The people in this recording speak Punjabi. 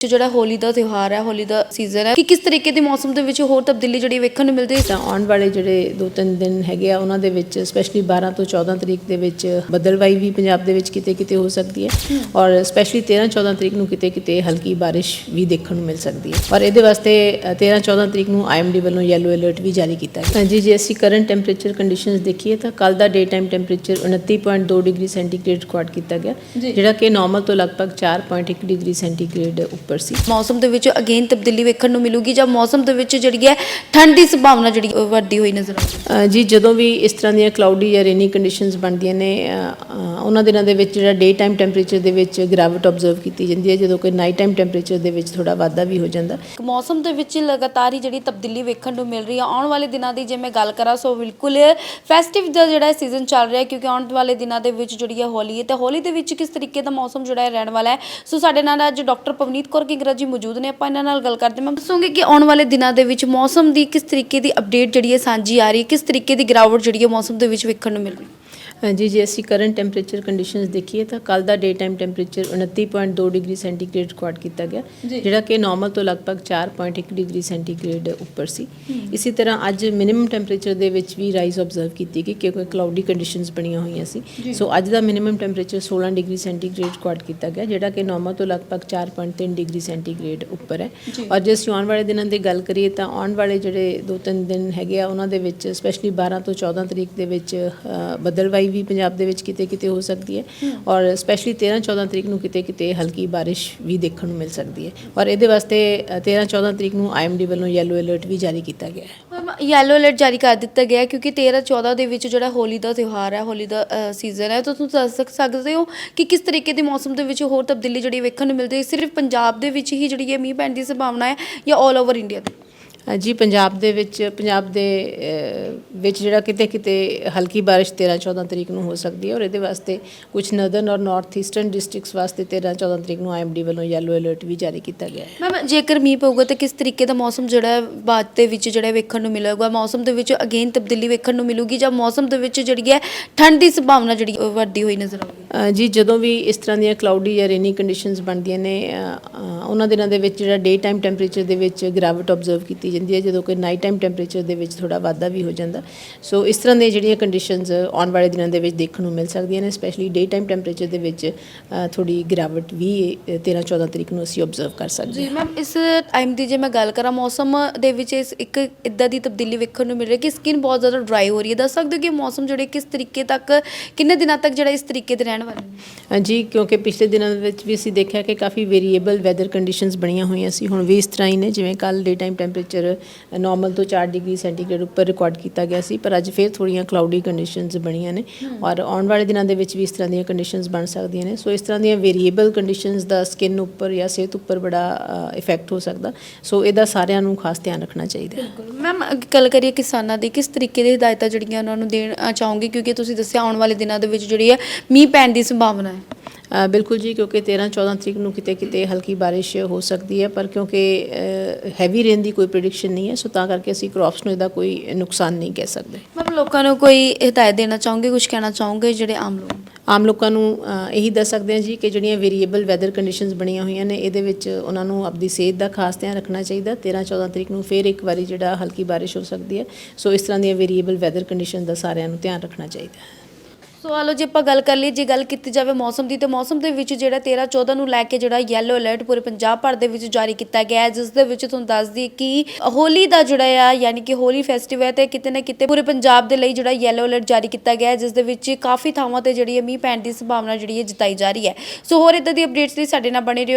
ਤੇ ਜਿਹੜਾ ਹੋਲੀ ਦਾ ਤਿਉਹਾਰ ਹੈ ਹੋਲੀ ਦਾ ਸੀਜ਼ਨ ਹੈ ਕਿ ਕਿਸ ਤਰੀਕੇ ਦੀ ਮੌਸਮ ਦੇ ਵਿੱਚ ਹੋਰ ਤਬਦੀਲੀ ਜਿਹੜੀ ਵੇਖਣ ਨੂੰ ਮਿਲਦੀ ਹੈ? ਤਾਂ ਆਉਣ ਵਾਲੇ ਜਿਹੜੇ ਦੋ ਤਿੰਨ ਦਿਨ ਹੈਗੇ ਆ ਉਹਨਾਂ ਦੇ ਵਿੱਚ ਸਪੈਸ਼ਲੀ 12 ਤੋਂ 14 ਤਰੀਕ ਦੇ ਵਿੱਚ ਬੱਦਲਵਾਈ ਵੀ ਪੰਜਾਬ ਦੇ ਵਿੱਚ ਕਿਤੇ ਕਿਤੇ ਹੋ ਸਕਦੀ ਹੈ ਔਰ ਸਪੈਸ਼ਲੀ 13 14 ਤਰੀਕ ਨੂੰ ਕਿਤੇ ਕਿਤੇ ਹਲਕੀ ਬਾਰਿਸ਼ ਵੀ ਦੇਖਣ ਨੂੰ ਮਿਲ ਸਕਦੀ ਹੈ। ਔਰ ਇਹਦੇ ਵਾਸਤੇ ਅ, 13 14 ਤਰੀਕ ਨੂੰ ਆਈਐਮਡੀ ਵੱਲੋਂ ਯੈਲੋ ਅਲਰਟ ਵੀ ਜਾਰੀ ਕੀਤਾ ਗਿਆ। ਹਾਂਜੀ ਜੇ ਅਸੀਂ ਕਰੰਟ ਟੈਂਪਰੇਚਰ ਕੰਡੀਸ਼ਨਸ ਦੇਖੀਏ ਤਾਂ ਕੱਲ ਦਾ day time temperature 29.2 degree centigrade record ਕੀਤਾ ਗਿਆ ਜਿਹੜਾ ਕਿ ਨਾਰਮਲ ਤੋਂ ਲਗਭਗ 4.1 ਡਿਗਰੀ ਸੈਂਟੀਗ੍ਰੇਡ ਉੱਪਰ ਸੀ। ਮੌਸਮ ਦੇ ਵਿੱਚ ਅਗੇਨ ਤਬਦੀਲੀ ਵੇਖਣ ਨੂੰ ਮਿਲੂਗੀ ਜਾਂ ਮੌਸਮ ਦੇ ਵਿੱਚ ਜਿਹੜੀ ਹੈ ਠੰਡ ਦੀ ਸੰਭਾਵਨਾ ਜਿਹੜੀ ਵੱਧਦੀ ਹੋਈ ਨਜ਼ਰ ਆਉਂਦੀ ਜੀ ਜਦੋਂ ਵੀ ਇਸ ਤਰ੍ਹਾਂ ਦੀਆਂ ਕਲਾਉਡੀ ਜਾਂ ਰੇਨੀ ਕੰਡੀਸ਼ਨਸ ਬਣਦੀਆਂ ਨੇ ਉਹਨਾਂ ਦਿਨਾਂ ਦੇ ਵਿੱਚ ਜਿਹੜਾ ਡੇ ਟਾਈਮ ਟੈਂਪਰੇਚਰ ਦੇ ਵਿੱਚ ਗਿਰਾਵਟ ਆਬਜ਼ਰਵ ਕੀਤੀ ਜਾਂਦੀ ਹੈ ਜਦੋਂ ਕਿ ਨਾਈਟ ਟਾਈਮ ਟੈਂਪਰੇਚਰ ਦੇ ਵਿੱਚ ਥੋੜਾ ਵਾਧਾ ਵੀ ਹੋ ਜਾਂਦਾ। ਮੌਸਮ ਦੇ ਵਿੱਚ ਲਗਾਤਾਰ ਹੀ ਜਿਹੜੀ ਤਬਦੀਲੀ ਵੇਖਣ ਨੂੰ ਮਿਲ ਰਹੀ ਹੈ। ਆਉਣ ਵਾਲੇ ਦਿਨਾਂ ਦੀ ਜੇ ਮੈਂ ਗੱਲ ਕਰਾਂ ਸੋ ਬਿਲਕੁਲ ਫੈਸਟਿਵ ਦਾ ਜਿਹੜਾ ਸੀਜ਼ਨ ਚੱਲ ਰਿਹਾ ਕਿਉਂਕਿ ਆਉਣ ਵਾਲੇ ਦਿਨਾਂ ਦੇ ਵਿੱਚ ਜਿਹੜੀ ਹੈ ਹੋਲੀ ਹੈ ਤੇ ਹੋਲੀ ਦੇ ਵਿੱਚ ਕਿਸ ਤਰੀਕੇ ਦਾ ਮੌਸਮ ਜਿਹੜਾ ਹੈ ਰਹਿਣ ਵਾਲਾ ਹੈ? ਸੋ ਸਾਡੇ ਨਾਲ ਅੱਜ ਡਾਕਟਰ ਪਵਨੀਤ ਕੌਰ ਕਿੰਗਰਾ ਜੀ ਮੌਜੂਦ ਨੇ, ਆਪਾਂ ਇਹਨਾਂ ਨਾਲ ਗੱਲ ਕਰਦੇ ਮੈਂ ਦੱਸੂਗੀ ਕਿ ਆਉਣ ਵਾਲੇ ਦਿਨਾਂ ਦੇ ਵਿੱਚ ਮੌਸਮ ਦੀ ਕਿਸ ਤਰੀਕੇ ਦੀ ਅਪਡੇਟ ਜਿਹੜੀ ਹੈ ਸਾਂਝੀ ਆ ਰਹੀ ਹੈ, ਕਿਸ ਤਰੀਕੇ ਦੀ ਗਿਰਾਵਟ ਜਿਹੜੀ ਹੈ ਮੌਸਮ ਦੇ ਵਿੱਚ ਵੇਖਣ ਨੂੰ ਮਿਲ ਰਹੀ ਹੈ। ਹਾਂਜੀ ਜੇ ਅਸੀਂ ਕਰੰਟ ਟੈਂਪਰੇਚਰ ਕੰਡੀਸ਼ਨਸ ਦੇਖੀਏ ਤਾਂ ਕੱਲ ਦਾ day time temperature 29.2 degree centigrade record ਕੀਤਾ ਗਿਆ ਜਿਹੜਾ ਕਿ ਨਾਰਮਲ ਤੋਂ ਲਗਭਗ 4.1 ਡਿਗਰੀ ਸੈਂਟੀਗ੍ਰੇਡ ਉੱਪਰ ਸੀ। ਇਸੇ ਤਰ੍ਹਾਂ ਅੱਜ ਮਿਨੀਮਮ ਟੈਂਪਰੇਚਰ ਦੇ ਵਿੱਚ ਵੀ ਰਾਈਜ਼ ਆਬਜ਼ਰਵ ਕੀਤੀ ਗਈ ਕਿਉਂਕਿ ਕਲਾਉਡੀ ਕੰਡੀਸ਼ਨਸ ਬਣੀਆਂ ਹੋਈਆਂ ਸੀ। ਸੋ ਅੱਜ ਦਾ minimum temperature 16 degree centigrade record ਕੀਤਾ ਗਿਆ ਜਿਹੜਾ ਕਿ ਨਾਰਮਲ ਤੋਂ ਲਗਭਗ 4.3 ਡਿਗਰੀ ਸੈਂਟੀਗ੍ਰੇਡ ਉੱਪਰ ਹੈ। ਔਰ ਜੇ ਅਸੀਂ ਆਉਣ ਵਾਲੇ ਦਿਨਾਂ ਦੀ ਗੱਲ ਕਰੀਏ ਤਾਂ ਆਉਣ ਵਾਲੇ ਜਿਹੜੇ ਦੋ ਤਿੰਨ ਦਿਨ ਹੈਗੇ ਆ ਉਹਨਾਂ ਦੇ ਵਿੱਚ ਸਪੈਸ਼ਲੀ 12 ਤੋਂ 14 ਤਰੀਕ ਦੇ ਵਿੱਚ ਬੱਦਲਵਾਈ ਵੀ ਪੰਜਾਬ ਦੇ ਵਿੱਚ ਕਿਤੇ ਕਿਤੇ ਹੋ ਸਕਦੀ ਹੈ ਔਰ ਸਪੈਸ਼ਲੀ 13 14 ਤਰੀਕ ਨੂੰ ਕਿਤੇ ਕਿਤੇ ਹਲਕੀ ਬਾਰਿਸ਼ ਵੀ ਦੇਖਣ ਨੂੰ ਮਿਲ ਸਕਦੀ ਹੈ ਔਰ ਇਹਦੇ ਵਾਸਤੇ ਅ, 13 14 ਤਰੀਕ ਨੂੰ ਆਈਐਮਡੀ ਵੱਲੋਂ ਯੈਲੋ ਅਲਰਟ ਵੀ ਜਾਰੀ ਕੀਤਾ ਗਿਆ ਹੈ। ਯੈਲੋ ਅਲਰਟ ਜਾਰੀ ਕਰ ਦਿੱਤਾ ਗਿਆ ਕਿਉਂਕਿ 13 14 ਦੇ ਵਿੱਚ ਜਿਹੜਾ ਹੋਲੀ ਦਾ ਤਿਉਹਾਰ ਹੈ ਹੋਲੀ ਦਾ ਸੀਜ਼ਨ ਹੈ ਤਾਂ ਤੁਸੀਂ ਦੱਸ ਸਕ- ਸਕਦੇ ਹੋ ਕਿ ਕਿਸ ਤਰੀਕੇ ਦੀ ਮੌਸਮ ਦੇ ਵਿੱਚ ਹੋਰ ਤਬਦੀਲੀ ਜਿਹੜੀ ਵੇਖਣ ਨੂੰ ਮਿਲਦੀ ਹੈ ਸਿਰਫ ਪੰਜਾਬ ਦੇ ਵਿੱਚ ਹੀ ਜਿਹੜੀ ਹੈ ਮੀਂਹ ਪੈਣ ਦੀ ਸੰਭਾਵਨਾ ਹੈ ਜਾਂ 올 ਓਵਰ ਇੰਡੀਆ ਤੇ ਜੀ ਪੰਜਾਬ ਦੇ ਵਿੱਚ ਪੰਜਾਬ ਦੇ ਵਿੱਚ ਜਿਹੜਾ ਕਿਤੇ ਕਿਤੇ ਹਲਕੀ ਬਾਰਿਸ਼ 13 14 ਤਰੀਕ ਨੂੰ ਹੋ ਸਕਦੀ ਹੈ ਔਰ ਇਹਦੇ ਵਾਸਤੇ ਕੁਝ ਨਰਦਰਨ ਔਰ ਨਾਰਥ ਈਸਟਰਨ ਡਿਸਟ੍ਰਿਕਟਸ ਵਾਸਤੇ 13 14 ਤਰੀਕ ਨੂੰ ਆਈਐਮਡੀ ਵੱਲੋਂ ਯੈਲੋ ਅਲਰਟ ਵੀ ਜਾਰੀ ਕੀਤਾ ਗਿਆ ਹੈ। ਮੈਮ ਜੇਕਰ ਮੀਂਹ ਪਊਗਾ ਤਾਂ ਕਿਸ ਤਰੀਕੇ ਦਾ ਮੌਸਮ ਜਿਹੜਾ ਹੈ ਬਾਅਦ ਦੇ ਵਿੱਚ ਜਿਹੜਾ ਵੇਖਣ ਨੂੰ ਮਿਲੇਗਾ? ਮੌਸਮ ਦੇ ਵਿੱਚ ਅਗੇਨ ਤਬਦੀਲੀ ਵੇਖਣ ਨੂੰ ਮਿਲੂਗੀ ਜਾਂ ਮੌਸਮ ਦੇ ਵਿੱਚ ਜਿਹੜੀ ਹੈ ਠੰਡ ਦੀ ਸੰਭਾਵਨਾ ਜਿਹੜੀ ਵੱਧਦੀ ਹੋਈ ਨਜ਼ਰ ਆਊਗੀ? ਜੀ ਜਦੋਂ ਵੀ ਇਸ ਤਰ੍ਹਾਂ ਦੀਆਂ ਕਲਾਉਡੀ ਜਾਂ ਰੇਨੀ ਕੰਡੀਸ਼ਨਸ ਬਣਦੀਆਂ ਨੇ ਉਹਨਾਂ ਦਿਨਾਂ ਦੇ ਵਿੱਚ ਜਿਹੜਾ ਡੇ ਟਾਈਮ ਟੈਂਪਰੇਚਰ ਦੇ ਵਿੱਚ ਗਿਰਾਵਟ ਆਬਜ਼ਰਵ ਕੀਤੀ ਜਾਂਦੀ ਹੈ ਜਦੋਂ ਕਿ ਨਾਈਟ ਟਾਈਮ ਟੈਂਪਰੇਚਰ ਦੇ ਵਿੱਚ ਥੋੜਾ ਵਾਧਾ ਵੀ ਹੋ ਜਾਂਦਾ। ਸੋ ਇਸ ਤਰ੍ਹਾਂ ਦੀਆਂ ਜਿਹੜੀਆਂ ਕੰਡੀਸ਼ਨਸ ਆਉਣ ਵਾਲੇ ਦਿਨਾਂ ਦੇ ਵਿੱਚ ਦੇਖਣ ਨੂੰ ਮਿਲ ਸਕਦੀਆਂ ਨੇ ਸਪੈਸ਼ਲੀ ਡੇ ਟਾਈਮ ਟੈਂਪਰੇਚਰ ਦੇ ਵਿੱਚ ਥੋੜੀ ਗਿਰਾਵਟ ਵੀ 13 14 ਤਰੀਕ ਨੂੰ ਅਸੀਂ ਆਬਜ਼ਰਵ ਕਰ ਸਕਦੇ ਜੀ ਹਾਂ। ਮੈਮ ਇਸ ਟਾਈਮ ਦੀ ਜੇ ਮੈਂ ਗੱਲ ਕਰਾਂ ਮੌਸਮ ਦੇ ਵਿੱਚ ਇਸ ਇੱਕ ਇਦਾਂ ਦੀ ਤਬਦੀਲੀ ਵੇਖਣ ਨੂੰ ਮਿਲ ਰਹੀ ਹੈ ਕਿ ਸਕਿਨ ਬਹੁਤ ਜ਼ਿਆਦਾ ਡਰਾਈ ਹੋ ਰਹੀ ਹੈ। ਦੱਸ ਸਕਦੇ ਹੋ ਕਿ ਮੌਸਮ ਜਿਹੜੇ ਕਿਸ ਤਰੀਕੇ ਤੱਕ ਕਿੰਨੇ ਦਿਨਾਂ ਤੱਕ ਜਿਹੜਾ ਇਸ ਤਰੀਕੇ ਦੇ ਰਹਿਣ ਵਾਲੇ ਹਾਂਜੀ ਕਿਉਂਕਿ ਪਿਛਲੇ ਦਿਨਾਂ ਦੇ ਵਿੱਚ ਵੀ ਅਸੀਂ ਦੇਖਿਆ ਕਿ ਕਾਫੀ ਵੇਰੀਏਬਲ ਵੈਦਰ ਕੰਡੀਸ਼ਨਸ ਬਣੀਆਂ ਹੋਈਆਂ ਸੀ। ਹੁਣ ਵੀ ਇਸ ਤਰ੍ਹਾਂ ਹੀ ਨੇ ਜਿਵੇਂ ਕੱਲ ਡੇ ਟਾਈਮ ਟੈਂਪਰੇਚਰ ਨਾਰਮਲ ਤੋਂ 4 ਡਿਗਰੀ ਸੈਂਟੀਗ੍ਰੇਡ ਉੱਪਰ ਰਿਕਾਰਡ ਕੀਤਾ ਗਿਆ ਸੀ ਪਰ ਅੱਜ ਫੇਰ ਥੋੜੀਆਂ ਕਲਾਉਡੀ ਕੰਡੀਸ਼ਨਸ ਬਣੀਆਂ ਨੇ ਔਰ ਆਉਣ ਵਾਲੇ ਦਿਨਾਂ ਦੇ ਵਿੱਚ ਵੀ ਇਸ ਤਰ੍ਹਾਂ ਦੀਆਂ ਕੰਡੀਸ਼ਨਸ ਬਣ ਸਕਦੀਆਂ ਨੇ। ਸੋ ਇਸ ਤਰ੍ਹਾਂ ਦੀਆਂ ਵੇਰੀਏਬਲ ਕੰਡੀਸ਼ਨਸ ਦਾ ਸਕਿਨ ਉੱਪਰ ਜਾਂ ਸਿਹਤ ਉੱਪਰ ਬੜਾ ਇਫੈਕਟ ਹੋ ਸਕਦਾ। ਸੋ ਇਹਦਾ ਸਾਰਿਆਂ ਨੂੰ ਖਾਸ ਧਿਆਨ ਰੱਖਣਾ ਚਾਹੀਦਾ ਮੈਮ ਗੱਲ ਕਰੀਏ ਕਿਸਾਨਾਂ ਦੀ ਕਿਸ ਤਰੀਕੇ ਦੀ ਹਦਾਇਤਾਂ ਜਿਹੜੀਆਂ ਉਹਨਾਂ ਨੂੰ ਦੇਣ ਚਾਹੋਗੇ? ਕਿਉਂਕਿ ਤੁਸੀਂ ਦੱਸਿਆ ਆਉਣ ਵਾਲੇ ਦਿਨਾਂ ਦੇ ਵਿੱਚ ਜਿਹੜੀ ਹੈ ਮੀਂਹ ਪੈਣ ਦੀ ਸੰਭਾਵਨਾ ਹੈ। ਬਿਲਕੁਲ ਜੀ ਕਿਉਂਕਿ 13 14 ਤਰੀਕ ਨੂੰ ਕਿਤੇ ਕਿਤੇ ਹਲਕੀ ਬਾਰਿਸ਼ ਹੋ ਸਕਦੀ ਹੈ ਪਰ ਕਿਉਂਕਿ ਹੈਵੀ ਰੇਨ ਦੀ ਕੋਈ ਪ੍ਰੈਡਿਕਸ਼ਨ ਨਹੀਂ ਹੈ ਸੋ ਤਾਂ ਕਰਕੇ ਅਸੀਂ ਕ੍ਰੌਪਸ ਨੂੰ ਇਹਦਾ ਕੋਈ ਨੁਕਸਾਨ ਨਹੀਂ ਕਹਿ ਸਕਦੇ। ਮੈਮ ਲੋਕਾਂ ਨੂੰ ਕੋਈ ਹਦਾਇਤ ਦੇਣਾ ਚਾਹੋਗੇ ਕੁਝ ਕਹਿਣਾ ਚਾਹੋਗੇ ਜਿਹੜੇ ਆਮ ਲੋਕ? ਆਮ ਲੋਕਾਂ ਨੂੰ ਇਹੀ ਦੱਸ ਸਕਦੇ ਹਾਂ ਜੀ ਕਿ ਜਿਹੜੀਆਂ ਵੇਰੀਏਬਲ ਵੈਦਰ ਕੰਡੀਸ਼ਨਸ ਬਣੀਆਂ ਹੋਈਆਂ ਨੇ ਇਹਦੇ ਵਿੱਚ ਉਹਨਾਂ ਨੂੰ ਆਪਣੀ ਸਿਹਤ ਦਾ ਖਾਸ ਧਿਆਨ ਰੱਖਣਾ ਚਾਹੀਦਾ। 13 14 ਤਰੀਕ ਨੂੰ ਫੇਰ ਇੱਕ ਵਾਰੀ ਜਿਹੜਾ ਹਲਕੀ ਬਾਰਿਸ਼ ਹੋ ਸਕਦੀ ਹੈ ਸੋ ਇਸ ਤਰ੍ਹਾਂ ਦੀਆਂ ਵੇਰੀਏਬਲ ਵੈਦਰ ਕੰਡੀਸ਼ਨ ਦਾ ਸਾਰਿਆਂ ਨੂੰ ਧਿਆਨ ਰੱਖਣਾ ਚਾਹੀਦਾ ਹੈ। ਸੋ ਆਲੋ ਜੇ ਆਪਾਂ ਗੱਲ ਕਰ ਲਈ ਜੇ ਗੱਲ ਕੀਤੀ ਜਾਵੇ ਮੌਸਮ ਦੀ, ਤੇ ਮੌਸਮ ਦੇ ਵਿੱਚ ਜਿਹੜਾ 13 14 ਨੂੰ ਲੈ ਕੇ ਜਿਹੜਾ ਯੈਲੋ ਅਲਰਟ ਪੂਰੇ ਪੰਜਾਬ ਭਰ ਦੇ ਵਿੱਚ ਜਾਰੀ ਕੀਤਾ ਗਿਆ ਹੈ, ਜਿਸ ਦੇ ਵਿੱਚ ਤੁਹਾਨੂੰ ਦੱਸ ਦਈਏ ਕਿ ਹੋਲੀ ਦਾ ਜਿਹੜਾ ਆ, ਯਾਨੀ ਕਿ ਹੋਲੀ ਫੈਸਟੀਵਲ ਹੈ ਤੇ ਕਿਤੇ ਨਾ ਕਿਤੇ ਪੂਰੇ ਪੰਜਾਬ ਦੇ ਲਈ ਜਿਹੜਾ ਯੈਲੋ ਅਲਰਟ ਜਾਰੀ ਕੀਤਾ ਗਿਆ ਹੈ, ਜਿਸ ਦੇ ਵਿੱਚ ਕਾਫੀ ਥਾਵਾਂ ਤੇ ਜਿਹੜੀ ਹੈ ਮੀਂਹ ਪੈਣ ਦੀ ਸੰਭਾਵਨਾ ਜਿਹੜੀ ਹੈ ਜਤਾਈ ਜਾ ਰਹੀ ਹੈ। ਸੋ ਹੋਰ ਇਦਾਂ ਦੀ ਅਪਡੇਟਸ ਲਈ ਸਾਡੇ ਨਾਲ ਬਣੇ ਰਹੋ।